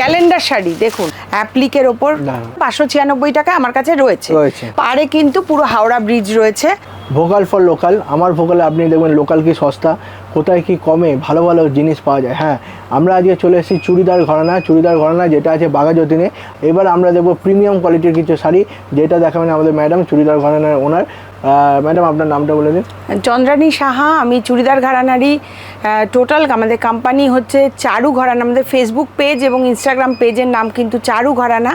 Calendar sari দেখুন অ্যাপ্লিকের ওপর পাঁচশো ছিয়ানব্বই টাকা আমার কাছে রয়েছে। পারে কিন্তু পুরো হাওড়া ব্রিজ রয়েছে। ভোকাল ফর লোকাল আমার ভোকালে আপনি দেখবেন লোকাল কি সস্তা কোথায় কি কমে, ভালো ভালো জিনিস পাওয়া যায়। হ্যাঁ আমরা আজকে চলে এসেছি চুড়িদার ঘরানা। চুড়িদার ঘরানা যেটা আছে বাঘাযতীনে এবার আমরা দেখব প্রিমিয়াম কোয়ালিটির কিছু শাড়ি, যেটা দেখাবেন আমাদের ম্যাডাম চুড়িদার ঘরানার ওনার ম্যাডাম আপনার নামটা বলে দিন। চন্দ্রানী সাহা, আমি চুড়িদার ঘরানারই টোটাল আমাদের কোম্পানি হচ্ছে চারু ঘরানা। আমাদের ফেসবুক পেজ এবং ইনস্টাগ্রাম পেজের নাম কিন্তু চারু ঘরানা।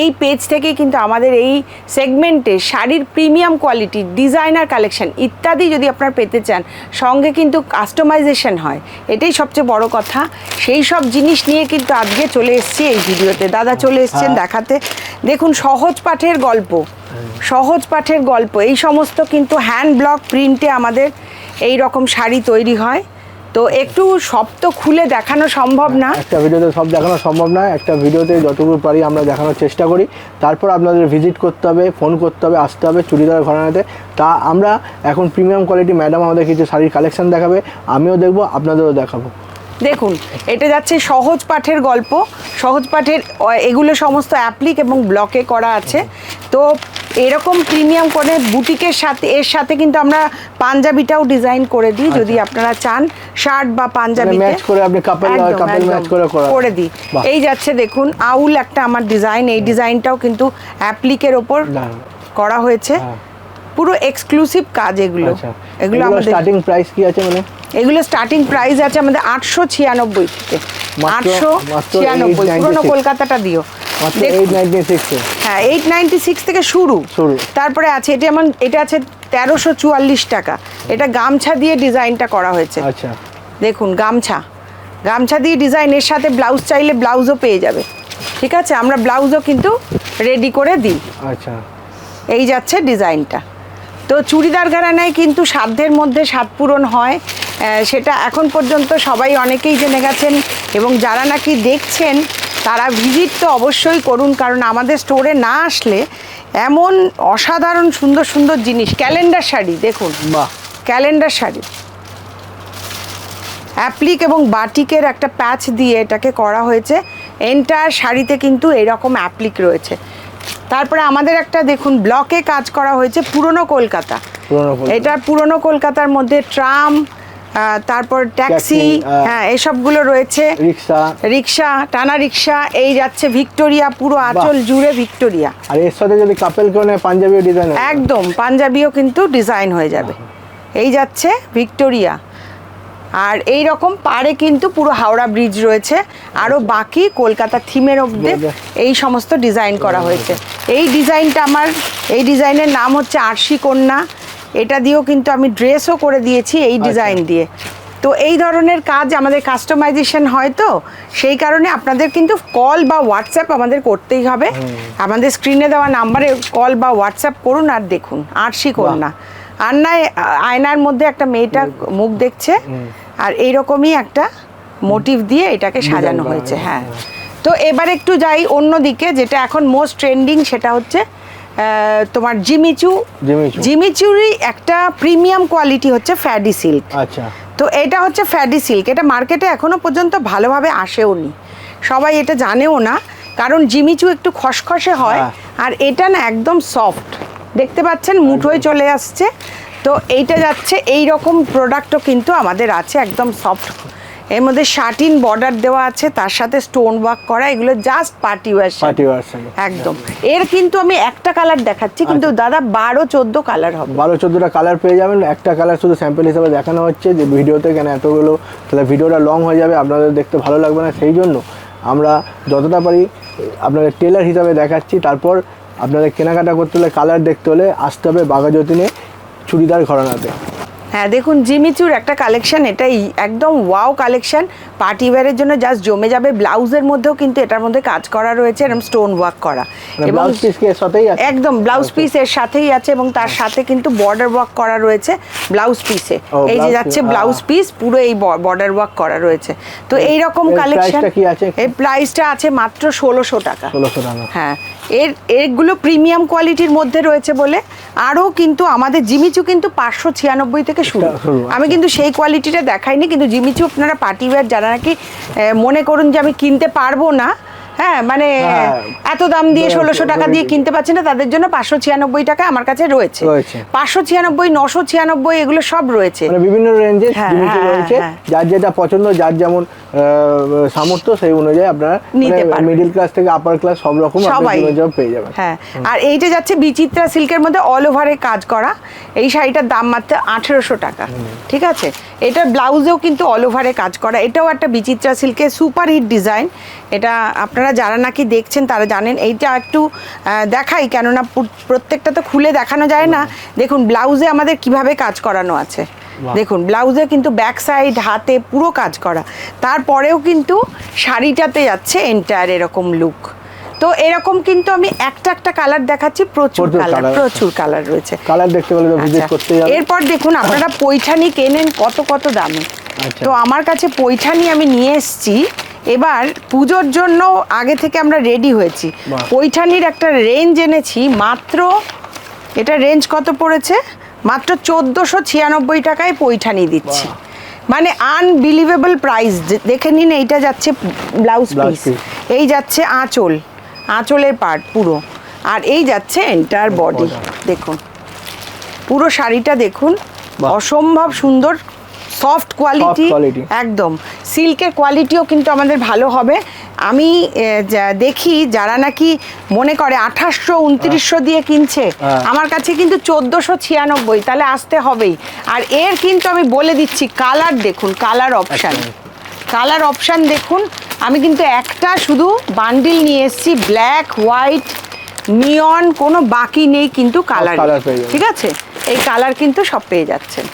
এই পেজ থেকে কিন্তু আমাদের এই সেগমেন্টে শাড়ির প্রিমিয়াম কোয়ালিটি ডিজাইনার কালেকশন ইত্যাদি যদি আপনার পেতে চান, সঙ্গে কিন্তু কাস্টমাইজেশন হয়। এটাই সবচেয়ে বড় কথা। সেই সব জিনিস নিয়ে কিন্তু আজকে চলে এসছি এই ভিডিওতে। দাদা চলে এসেছেন হ্যাঁ। দেখাতে। দেখুন সহজ পাঠের গল্প। সহজ পাঠের গল্প। এই সমস্ত কিন্তু হ্যান্ড ব্লক প্রিন্টে আমাদের এই রকম শাড়ি তৈরি হয়। তো একটু সব তো খুলে দেখানো সম্ভব না। একটা ভিডিওতে সব দেখানো সম্ভব নয় একটা ভিডিওতে যতটুকু পারি আমরা দেখানোর চেষ্টা করি। তারপর আপনাদের ভিজিট করতে হবে ফোন করতে হবে আসতে হবে চুড়িদার ঘরানাতে। তা আমরা এখন প্রিমিয়াম কোয়ালিটি ম্যাডাম আমাদের কিছু শাড়ির কালেকশন দেখাবে আমিও দেখব আপনাদেরও দেখাবো। দেখুন এটা যাচ্ছে সহজ পাঠের গল্প। সহজ পাঠের এগুলো সমস্ত অ্যাপ্লিক এবং ব্লকে করা আছে। তো এরকম প্রিমিয়াম করে বুটিকের সাথে এর সাথে কিন্তু আমরা পাঞ্জাবিটাও ডিজাইন করে দিই যদি আপনারা চান শার্ট বা পাঞ্জাবিতে। ম্যাচ করে আপনি কাপেল একদম, ম্যাচ করে করে। দিই। এই যাচ্ছে দেখুন আউল একটা আমার ডিজাইন এই ডিজাইনটাও কিন্তু অ্যাপ্লিকের ওপর করা হয়েছে। হ্যাঁ। পুরো এক্সক্লুসিভ কাজ এগুলো। আচ্ছা। এগুলো আমাদের স্টার্টিং প্রাইস কি আছে মানে? এগুলো স্টার্টিং প্রাইস আছে আমাদের আটশো ছিয়ানব্বই থেকে। আটশো ছিয়ানব্বই। 896 পুরোনো কলকাতাটা দিও। হ্যাঁ এইট নাইনটি সিক্স থেকে শুরু। তারপরে আছে এটা যেমন এটা আছে তেরোশো চুয়াল্লিশ টাকা। এটা গামছা দিয়ে ডিজাইনটা করা হয়েছে। আচ্ছা। দেখুন গামছা। গামছা দিয়ে ডিজাইনের সাথে ব্লাউজ চাইলে ব্লাউজও পেয়ে যাবে। ঠিক আছে? আমরা ব্লাউজও কিন্তু রেডি করে দিই। আচ্ছা। এই যাচ্ছে ডিজাইনটা। তো চুড়িদার ঘরানায় কিন্তু সাধ্যের মধ্যে স্বাদ পূরণ হয়। সেটা এখন পর্যন্ত সবাই অনেকেই জেনে গেছেন এবং যারা নাকি দেখছেন তারা ভিজিট তো অবশ্যই করুন কারণ আমাদের স্টোরে না আসলে এমন অসাধারণ সুন্দর সুন্দর জিনিস ক্যালেন্ডার শাড়ি দেখুন। বাহ। ক্যালেন্ডার শাড়ি। অ্যাপ্লিক এবং বাটিকের একটা প্যাচ দিয়ে এটাকে করা হয়েছে। এন্টায়ার শাড়িতে কিন্তু এরকম অ্যাপ্লিক রয়েছে। তারপরে আমাদের একটা দেখুন ব্লকে কাজ করা হয়েছে পুরনো কলকাতা। এটা পুরনো কলকাতার মধ্যে ট্রাম তারপর ট্যাক্সি হ্যাঁ এসবগুলো রয়েছে। রিক্সা। রিক্সা টানা রিক্সা এই যাচ্ছে ভিক্টোরিয়া পুরো আঁচল জুড়ে ভিক্টোরিয়া। আর এর সাথে যদি কাপেল কেউ নেয় পাঞ্জাবি ডিজাইন একদম পাঞ্জাবিও কিন্তু ডিজাইন হয়ে যাবে। এই যাচ্ছে ভিক্টোরিয়া। আর এই রকম পারে কিন্তু পুরো হাওড়া ব্রিজ রয়েছে। আরও বাকি কলকাতা থিমের অব্দি এই সমস্ত ডিজাইন করা হয়েছে। এই ডিজাইনটা আমার এই ডিজাইনের নাম হচ্ছে আরশি কন্যা। এটা দিয়েও কিন্তু আমি ড্রেসও করে দিয়েছি এই ডিজাইন দিয়ে। তো এই ধরনের কাজ আমাদের কাস্টমাইজেশন হয় তো সেই কারণে আপনাদের কিন্তু কল বা হোয়াটসঅ্যাপ আমাদের করতেই হবে। আমাদের স্ক্রিনে দেওয়া নাম্বারে কল বা হোয়াটসঅ্যাপ করুন আর দেখুন আরশি কন্যা আয়নায় আয়নার মধ্যে একটা মেয়েটা মুখ দেখছে আর এইরকমই একটা মোটিভ দিয়ে এটাকে সাজানো হয়েছে হ্যাঁ। তো এবার একটু যাই অন্যদিকে যেটা এখন মোস্ট ট্রেন্ডিং সেটা হচ্ছে তোমার জিমিচু জিমিচু। জিমিচুরই একটা প্রিমিয়াম কোয়ালিটি হচ্ছে ফ্যাডি সিল্ক। আচ্ছা। তো এটা হচ্ছে ফ্যাডি সিল্ক। এটা মার্কেটে এখনও পর্যন্ত ভালোভাবে আসেও নি। সবাই এটা জানেও না কারণ জিমিচু একটু খসখসে হয় হ্যাঁ। আর এটা না একদম সফট। দেখতে পাচ্ছেন মুঠোয় চলে আসছে। তো এইটা যাচ্ছে এই রকম প্রোডাক্টও কিন্তু আমাদের আছে একদম সফট। এর মধ্যে শার্টিন বর্ডার দেওয়া আছে তার সাথে স্টোন ওয়ার্ক করা এগুলো just party wear party version একদম। এর কিন্তু আমি একটা কালার দেখাচ্ছি কিন্তু আচ্ছা। দাদা বারো চোদ্দ কালার হবে। বারো চোদ্দোটা কালার পেয়ে যাবেন একটা কালার শুধু স্যাম্পল হিসাবে দেখানো হচ্ছে যে ভিডিওতে কেন এতগুলো তাহলে ভিডিওটা লং হয়ে যাবে আপনাদের দেখতে ভালো লাগবে না সেই জন্য আমরা যতটা পারি আপনাদের টেলার হিসাবে দেখাচ্ছি তারপর আপনাদের কেনাকাটা করতে হলে কালার দেখতে হলে আসতে হবে বাঘাযতীনে চুড়িদার ঘরানাতে। হ্যাঁ দেখুন জিমিচুর একটা কালেকশন এটাই একদম ওয়াও কালেকশন পার্টি ওয়্যারের জন্য জাস্ট জমে যাবে। ব্লাউজের মধ্যেও কিন্তু এটার মধ্যে কাজ করা রয়েছে এরকম স্টোন ওয়ার্ক করা। এবং সাথেই আছে? একদম ব্লাউজ পিস এর সাথেই আছে এবং তার সাথে কিন্তু বর্ডার ওয়ার্ক করা রয়েছে ব্লাউজ পিসে এই যে যাচ্ছে ব্লাউজ পিস পুরো এই বর্ডার ওয়ার্ক করা রয়েছে। তো এই রকম কালেকশন? এর প্রাইসটা আছে মাত্র ষোলোশো টাকা। হ্যাঁ এর এরগুলো প্রিমিয়াম কোয়ালিটির মধ্যে রয়েছে বলে আরও কিন্তু আমাদের জিমিচু কিন্তু পাঁচশো ছিয়ানব্বই থেকে শুরু। আমি কিন্তু সেই কোয়ালিটিটা দেখাইনি কিন্তু জিমিচু আপনারা পার্টি ওয়্যার যারা নাকি কি মনে করুন যে আমি কিনতে পারব না হ্যাঁ মানে হ্যাঁ। এত দাম দিয়ে ষোলোশো টাকা দিয়ে কিনতে পারছি না তাদের জন্য পাঁচশো ছিয়ানব্বই টাকা আমার কাছে রয়েছে। পাঁচশো ছিয়ানব্বই নশো ছিয়ানব্বই এগুলো সব রয়েছে। মানে বিভিন্ন রেঞ্জের হ্যাঁ, হ্যাঁ, রয়েছে। যার যেটা পছন্দ যার যেমন সামর্থ্য সেই অনুযায়ী আপনারা। মিডিল ক্লাস থেকে আপার ক্লাস সব রকম সবাই। পেয়ে যাবেন। হ্যাঁ আর এইটা যাচ্ছে বিচিত্রা সিল্কের মধ্যে অল ওভারে কাজ করা এই শাড়িটার দাম মাত্র আঠেরোশো টাকা। ঠিক আছে? এটার ব্লাউজেও কিন্তু অল ওভারে কাজ করা। এটাও একটা বিচিত্রা সিল্কের সুপার হিট ডিজাইন এটা আপনারা যারা নাকি দেখছেন তারা জানেন এইটা একটু দেখাই কেননা প্রত্যেকটা তো খুলে দেখানো যায় না। দেখুন ব্লাউজে আমাদের কীভাবে কাজ করানো আছে। দেখুন ব্লাউজে কিন্তু ব্যাক সাইড হাতে পুরো কাজ করা। তারপরেও কিন্তু শাড়িটাতে যাচ্ছে এন্টায়ার এরকম লুক তো এরকম কিন্তু আমি একটা একটা কালার দেখাচ্ছি প্রচুর কালার প্রচুর কালার রয়েছে। কালার দেখতে পেলে ভিজিট করতে যাবে এরপর দেখুন আপনারা পৈঠানি কেনেন কত কত দামে। আচ্ছা। তো আমার কাছে পৈঠানি আমি নিয়ে এসেছি। এবার পুজোর জন্য আগে থেকে আমরা রেডি হয়েছি। পৈঠানির একটা রেঞ্জ এনেছি মাত্র এটা রেঞ্জ কত পড়েছে? মাত্র চোদ্দোশো ছিয়ানব্বই টাকায় পৈঠানি দিচ্ছি। মানে আনবিলিভেবল প্রাইস দেখে নিন এইটা যাচ্ছে ব্লাউজ পিস এই যাচ্ছে আঁচল। আঁচলের পার্ট পুরো। আর এই যাচ্ছে এন্টার বডি দেখুন। পুরো শাড়িটা দেখুন। অসম্ভব সুন্দর সফট কোয়ালিটি একদম। সিল্কের কোয়ালিটিও কিন্তু আমাদের ভালো হবে। আমি দেখি যারা নাকি মনে করে আঠাশশো উনত্রিশশো দিয়ে কিনছে হ্যাঁ। আমার কাছে কিন্তু চোদ্দোশো ছিয়ানব্বই তাহলে আসতে হবেই। আর এর কিন্তু আমি বলে দিচ্ছি কালার দেখুন কালার অপশান কালার অপশান দেখুন আমি কিন্তু একটা শুধু বান্ডিল নিয়ে এসেছি ব্ল্যাক হোয়াইট নিয়ন কোনো বাকি নেই কিন্তু কালার। ঠিক আছে? এই কালার কিন্তু সব পেয়ে যাচ্ছেন।